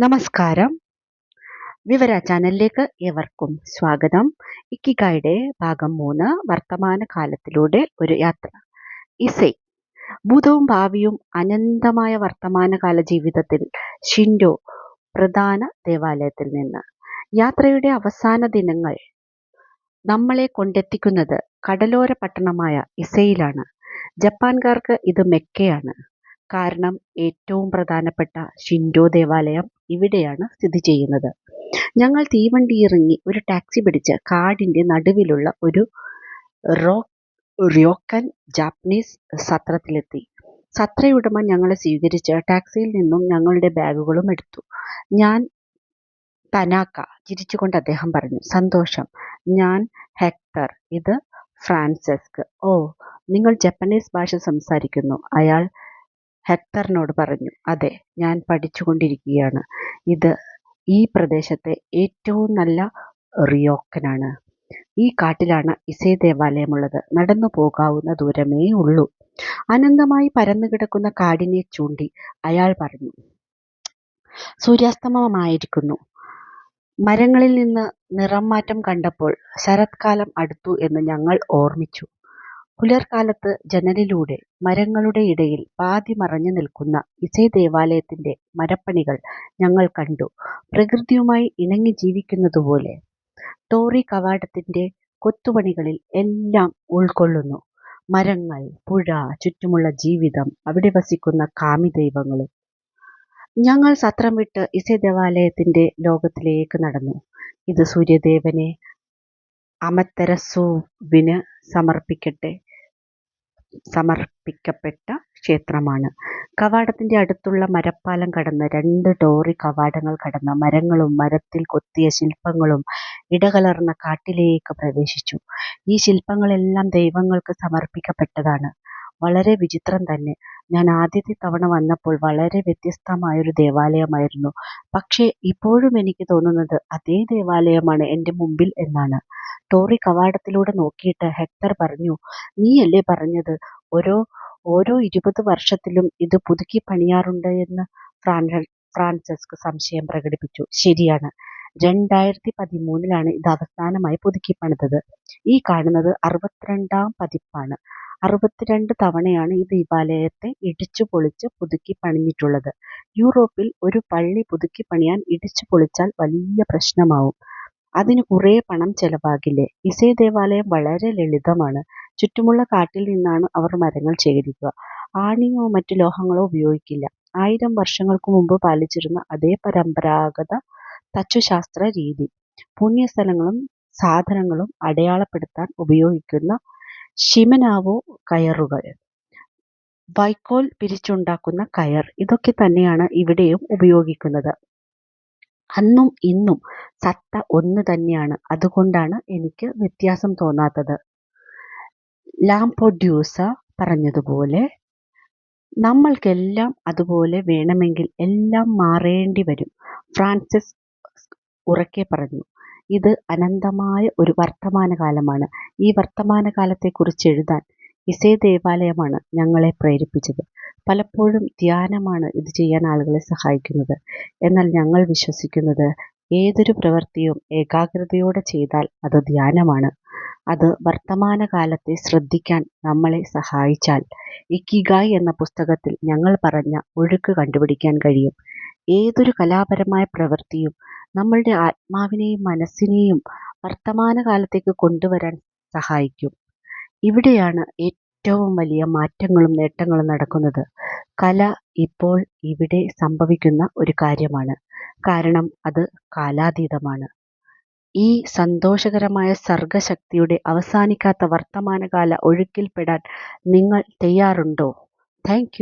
നമസ്കാരം. വിവര ചാനലിലേക്ക് ഏവർക്കും സ്വാഗതം. ഇക്കിഗായുടെ ഭാഗം മൂന്ന് വർത്തമാന കാലത്തിലൂടെ ഒരു യാത്ര. ഇസൈ ഭൂതവും ഭാവിയും അനന്തമായ വർത്തമാനകാല ജീവിതത്തിൽ ഷിൻഡോ പ്രധാന ദേവാലയത്തിൽ നിന്ന്. യാത്രയുടെ അവസാന ദിനങ്ങൾ നമ്മളെ കൊണ്ടെത്തിക്കുന്നത് കടലോര പട്ടണമായ ഇസയിലാണ്. ജപ്പാൻകാർക്ക് ഇത് മെക്കയാണ്. കാരണം ഏറ്റവും പ്രധാനപ്പെട്ട ഷിൻഡോ ദേവാലയം ഇവിടെയാണ് സ്ഥിതി ചെയ്യുന്നത്. ഞങ്ങൾ തീവണ്ടി ഇറങ്ങി ഒരു ടാക്സി പിടിച്ച് കാടിന്റെ നടുവിലുള്ള ഒരു റോ റിയോക്കൻ ജാപ്പനീസ് സത്രത്തിലെത്തി. സത്രയുടമ ഞങ്ങളെ സ്വീകരിച്ച് ടാക്സിയിൽ നിന്നും ഞങ്ങളുടെ ബാഗുകളും എടുത്തു. ഞാൻ തനാക്ക ചിരിച്ചുകൊണ്ട് അദ്ദേഹം പറഞ്ഞു സന്തോഷം. ഞാൻ ഹെക്ടർ ഇത് ഫ്രാൻസെസ്ക്. ഓ നിങ്ങൾ ജപ്പനീസ് ഭാഷ സംസാരിക്കുന്നു. അയാൾ ഹെക്ടറിനോട് പറഞ്ഞു അതെ ഞാൻ പഠിച്ചുകൊണ്ടിരിക്കുകയാണ്. ഇത് ഈ പ്രദേശത്തെ ഏറ്റവും നല്ല റിയോക്കനാണ്. ഈ കാട്ടിലാണ് ഇസേ ദേവാലയമുള്ളത്. നടന്നു പോകാവുന്ന ദൂരമേ ഉള്ളൂ. അനന്തമായി പരന്നു കിടക്കുന്ന കാടിനെ ചൂണ്ടി അയാൾ പറഞ്ഞു സൂര്യാസ്തമമായിരിക്കുന്നു മരങ്ങളിൽ നിന്ന് നിറം മാറ്റം കണ്ടപ്പോൾ ശരത്കാലം അടുത്തു എന്ന് ഞങ്ങൾ ഓർമ്മിച്ചു. പുലർക്കാലത്ത് ജനലിലൂടെ മരങ്ങളുടെ ഇടയിൽ പാതി മറഞ്ഞു നിൽക്കുന്ന ഇസൈ ദേവാലയത്തിന്റെ മരപ്പണികൾ ഞങ്ങൾ കണ്ടു. പ്രകൃതിയുമായി ഇണങ്ങി ജീവിക്കുന്നതുപോലെ ടോറി കവാടത്തിന്റെ കൊത്തുപണികളിൽ എല്ലാം ഉൾക്കൊള്ളുന്നു. മരങ്ങൾ പുഴ ചുറ്റുമുള്ള ജീവിതം അവിടെ വസിക്കുന്ന കാമി കാമിദൈവങ്ങളും ഞങ്ങൾ സത്രം വിട്ട് ഇസൈ ദേവാലയത്തിന്റെ ലോകത്തിലേക്ക് നടന്നു. ഇത് സൂര്യദേവനെ അമത്തരസുവിന് സമർപ്പിക്കട്ടെ. സമർപ്പിക്കപ്പെട്ട ക്ഷേത്രമാണ്. കവാടത്തിന്റെ അടുത്തുള്ള മരപ്പാലം കടന്ന് രണ്ട് ടോറി കവാടങ്ങൾ കടന്ന് മരങ്ങളും മരത്തിൽ കൊത്തിയ ശില്പങ്ങളും ഇടകലർന്ന കാട്ടിലേക്ക് പ്രവേശിച്ചു. ഈ ശില്പങ്ങളെല്ലാം ദൈവങ്ങൾക്ക് സമർപ്പിക്കപ്പെട്ടതാണ്. വളരെ വിചിത്രം തന്നെ. ഞാൻ ആദ്യത്തെ തവണ വന്നപ്പോൾ വളരെ വ്യത്യസ്തമായൊരു ദേവാലയമായിരുന്നു. പക്ഷേ ഇപ്പോഴും എനിക്ക് തോന്നുന്നത് അതേ ദേവാലയമാണ് എന്റെ മുമ്പിൽ എന്നാണ്. ടോറി കവാടത്തിലൂടെ നോക്കിയിട്ട് ഹെക്ടർ പറഞ്ഞു നീയല്ലേ പറഞ്ഞത്? ഓരോ ഓരോ ഇരുപത് വർഷത്തിലും ഇത് പുതുക്കി പണിയാറുണ്ട് എന്ന് ഫ്രാൻസെസ്ക് സംശയം പ്രകടിപ്പിച്ചു. ശരിയാണ്. രണ്ടായിരത്തി പതിമൂന്നിലാണ് ഇത് അവസാനമായി പുതുക്കി പണിതത്. ഈ കാണുന്നത് അറുപത്തിരണ്ടാം പതിപ്പാണ്. അറുപത്തിരണ്ട് തവണയാണ് ഈ ദേവാലയത്തെ ഇടിച്ചു പൊളിച്ച് പുതുക്കി പണിഞ്ഞിട്ടുള്ളത്. യൂറോപ്പിൽ ഒരു പള്ളി പുതുക്കി പണിയാൻ ഇടിച്ചു പൊളിച്ചാൽ വലിയ പ്രശ്നമാവും. അതിന് കുറേ പണം ചെലവാകില്ലേ? ഇസേ ദേവാലയം വളരെ ലളിതമാണ്. ചുറ്റുമുള്ള കാട്ടിൽ നിന്നാണ് അവർ മരങ്ങൾ ശേഖരിക്കുക. ആണിയോ മറ്റു ലോഹങ്ങളോ ഉപയോഗിക്കില്ല. ആയിരം വർഷങ്ങൾക്ക് മുമ്പ് പാലിച്ചിരുന്ന അതേ പരമ്പരാഗത തച്ചുശാസ്ത്ര രീതി. പുണ്യസ്ഥലങ്ങളും സാധനങ്ങളും അടയാളപ്പെടുത്താൻ ഉപയോഗിക്കുന്ന ഷിമനാവോ കയറുകൾ. വൈക്കോൽ പിരിച്ചുണ്ടാക്കുന്ന കയർ. ഇതൊക്കെ തന്നെയാണ് ഇവിടെയും ഉപയോഗിക്കുന്നത്. അന്നും ഇന്നും സത്ത ഒന്ന് തന്നെയാണ്. അതുകൊണ്ടാണ് എനിക്ക് വ്യത്യാസം തോന്നാത്തത്. ലാംപൊഡ്യൂസ പറഞ്ഞതുപോലെ നമ്മൾക്കെല്ലാം അതുപോലെ വേണമെങ്കിൽ എല്ലാം മാറേണ്ടി വരും. ഫ്രാൻസിസ് ഉറക്കെ പറഞ്ഞു. ഇത് അനന്തമായ ഒരു വർത്തമാനകാലമാണ്. ഈ വർത്തമാനകാലത്തെക്കുറിച്ച് എഴുതാൻ ഇസേ ദേവാലയമാണ് ഞങ്ങളെ പ്രേരിപ്പിച്ചത്. പലപ്പോഴും ധ്യാനമാണ് ഇത് ചെയ്യാൻ ആളുകളെ സഹായിക്കുന്നത്. എന്നാൽ ഞങ്ങൾ വിശ്വസിക്കുന്നത് ഏതൊരു പ്രവൃത്തിയും ഏകാഗ്രതയോടെ ചെയ്താൽ അത് ധ്യാനമാണ്. അത് വർത്തമാനകാലത്തെ ശ്രദ്ധിക്കാൻ നമ്മളെ സഹായിച്ചാൽ ഇക്കിഗായ് എന്ന പുസ്തകത്തിൽ ഞങ്ങൾ പറഞ്ഞ ഒഴുക്ക് കണ്ടുപിടിക്കാൻ കഴിയും. ഏതൊരു കലാപരമായ പ്രവൃത്തിയും നമ്മളുടെ ആത്മാവിനെയും മനസ്സിനെയും വർത്തമാനകാലത്തേക്ക് കൊണ്ടുവരാൻ സഹായിക്കും. ഇവിടെയാണ് ഏറ്റവും വലിയ മാറ്റങ്ങളും നേട്ടങ്ങളും നടക്കുന്നത്. കല ഇപ്പോൾ ഇവിടെ സംഭവിക്കുന്ന ഒരു കാര്യമാണ്. കാരണം അത് കാലാതീതമാണ്. ഈ സന്തോഷകരമായ സർഗശക്തിയുടെ അവസാനിക്കാത്ത വർത്തമാനകാല ഒഴുക്കിൽപ്പെടാൻ നിങ്ങൾ തയ്യാറുണ്ടോ? താങ്ക്